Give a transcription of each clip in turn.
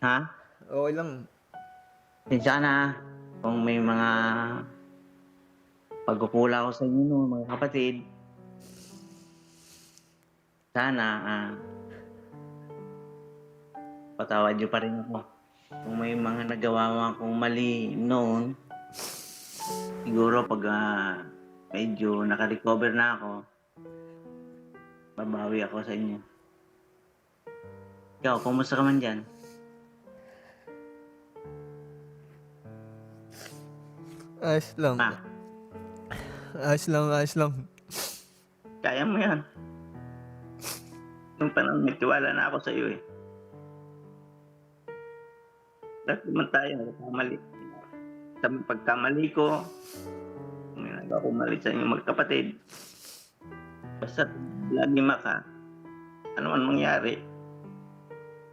Ha? Okay lang. Pinsya ka na kung may mga pagkukula ko sa inyo, no, mga kapatid. Sana, ah, patawad niyo pa rin ako. Kung may mga nagawa mo akong mali noon, siguro pag ah, medyo nakarecover na ako, babawi ako sa inyo. Ikaw, kumusta ka man dyan? Ayos lang. Ah, Ayos lang, ayos lang. kaya mo yan. Nung panahon, may tiwala na ako sa iyo eh. Lahat naman tayo, nagkamali. Sa pagkamali ko, kung may nagawa ko mali sa inyong magkapatid, basta lagi maka, ano man mangyari,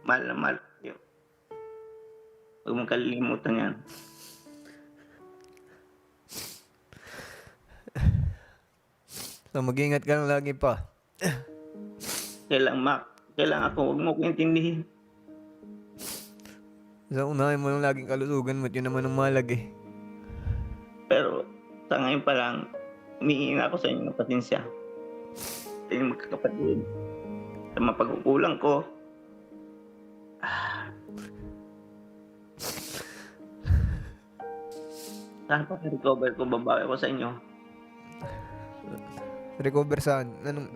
mahal na mahal kayo. Huwag mong kalilimutan yan. So, mag-ingat ka lang lagi pa. Kailang mak, kailang ako, huwag mo ko intindihin. So, unahin mo lang laging kalusugan mo at yun naman ang malag eh. Pero sa ngayon pa lang, na ako sa inyo ng pasensya. Sa inyong magkakapatid. Sa mga pagkukulang ko. Ah. Saan pa recover ko, babawi ko sa inyo. Recover saan? Anong...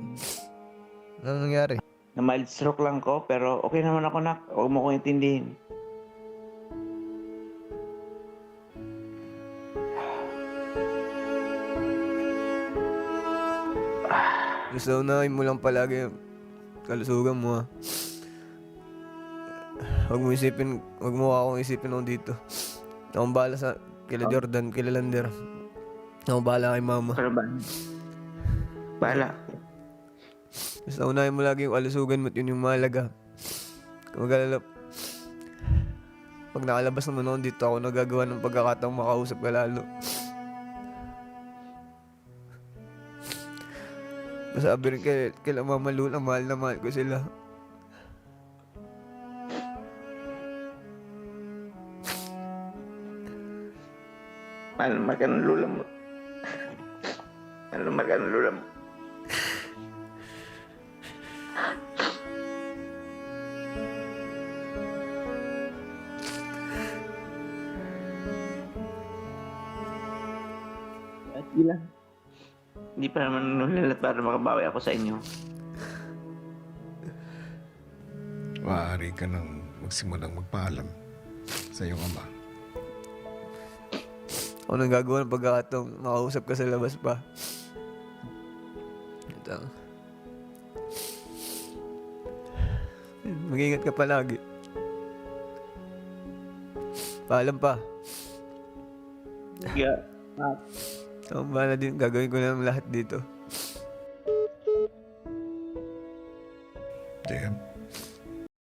Anong nangyari? Na mild stroke lang ko, pero okay naman ako nak. Huwag mo ko intindihin. Gusto unahin mo lang palagi yung kalusugan mo ha. Huwag mo isipin, huwag mo akong isipin ako dito. Akong bahala sa kila Jordan, kila Lander. Akong bahala kay mama. Pero ba? Bahala. Basta unahin mo lagi yung kalusugan mo at yun yung mahalaga. Kung magalala, pag nakalabas naman ako dito, ako nagagawa ng pagkakataong makausap ka lalo. Masabi rin kay, kay Mama Lula, mahal na mahal ko sila. Mahal naman ka ng lula mo. Mahal naman ka ng lula mo. At gila. Hindi pa naman nulalat para makabawi ako sa inyo. Maaari ka nang magsimulang magpaalam sa iyong ama. Ako nang gagawa ng pagkakataong makausap ka sa labas pa. Ito. Mag-ingat ka palagi. Paalam pa. Kaya, Ako bahala din. Gagawin ko lang lahat dito. JM,